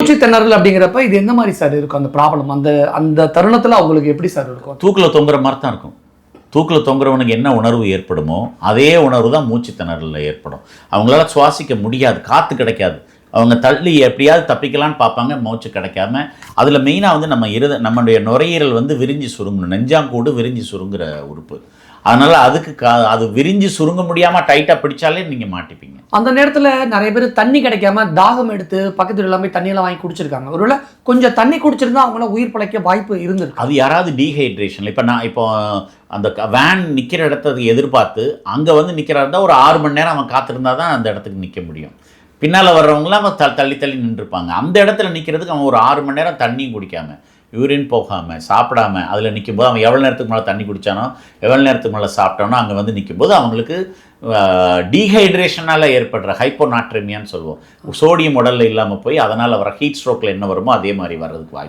மூச்சு திணறல் அப்படிங்கிறப்ப இது எந்த மாதிரி சார் இருக்கும் அந்த ப்ராப்ளம் அந்த அந்த தருணத்துல அவங்களுக்கு எப்படி சார் இருக்கும்? தூக்கில் தொங்குற மாதிரி தான் இருக்கும். தூக்கில் தொங்குறவனுக்கு என்ன உணர்வு ஏற்படுமோ அதே உணர்வு தான் மூச்சு திணறலில் ஏற்படும். அவங்களால சுவாசிக்க முடியாது காற்று கிடைக்காது. அவங்க தள்ளி எப்படியாவது தப்பிக்கலான்னு பார்ப்பாங்க மூச்சு கிடைக்காம. அதில் மெயினாக வந்து நம்ம இருத நம்மளுடைய நுரையீரல் வந்து விரிஞ்சு சுருங்கணும். நெஞ்சாங்கூடு விரிஞ்சு சுருங்குற உறுப்பு. அதனால் அதுக்கு கா அது விரிஞ்சு சுருங்க முடியாமல் டைட்டாக பிடிச்சாலே நீங்கள் மாட்டிப்பீங்க. அந்த நேரத்துல நிறைய பேர் தண்ணி கிடைக்காம தாகம் எடுத்து பக்கத்துல எல்லாம் தண்ணியெல்லாம் வாங்கி குடிச்சிருக்காங்க. ஒருவேளை கொஞ்சம் தண்ணி குடிச்சிருந்தா அவங்கள உயிர் பிழைக்க வாய்ப்பு இருந்திருக்கு. அது யாராவது டீஹைட்ரேஷன் இப்போ நான் இப்போ அந்த வேன் நிற்கிற இடத்த எதிர்பார்த்து அங்கே வந்து நிற்கிறா இருந்தால் ஒரு ஆறு மணி நேரம் அவன் காத்திருந்தா தான் அந்த இடத்துக்கு நிற்க முடியும். பின்னால் வர்றவங்களாம் அவன் த தள்ளி தள்ளி நின்றுருப்பாங்க அந்த இடத்துல நிற்கிறதுக்கு அவன் ஒரு ஆறு மணி நேரம் தண்ணியும் குடிக்காமல் யூரின் போகாமல் சாப்பிடாம அதில் நிற்கும்போது அவன் எவ்வளோ நேரத்துக்கு மேலே தண்ணி குடித்தானோ எவ்வளோ நேரத்துக்கு மேலே சாப்பிட்டானோ அங்கே வந்து நிற்கும்போது அவங்களுக்கு டீஹைட்ரேஷனால் ஏற்படுற ஹைப்போநாட்ரமியான்னு சொல்லுவோம். சோடியம் உடலில் இல்லாமல் போய் அதனால் வர ஹீட் ஸ்ட்ரோக்கில் என்ன வருமோ அதே மாதிரி வர்றதுக்கு வாய்ப்பு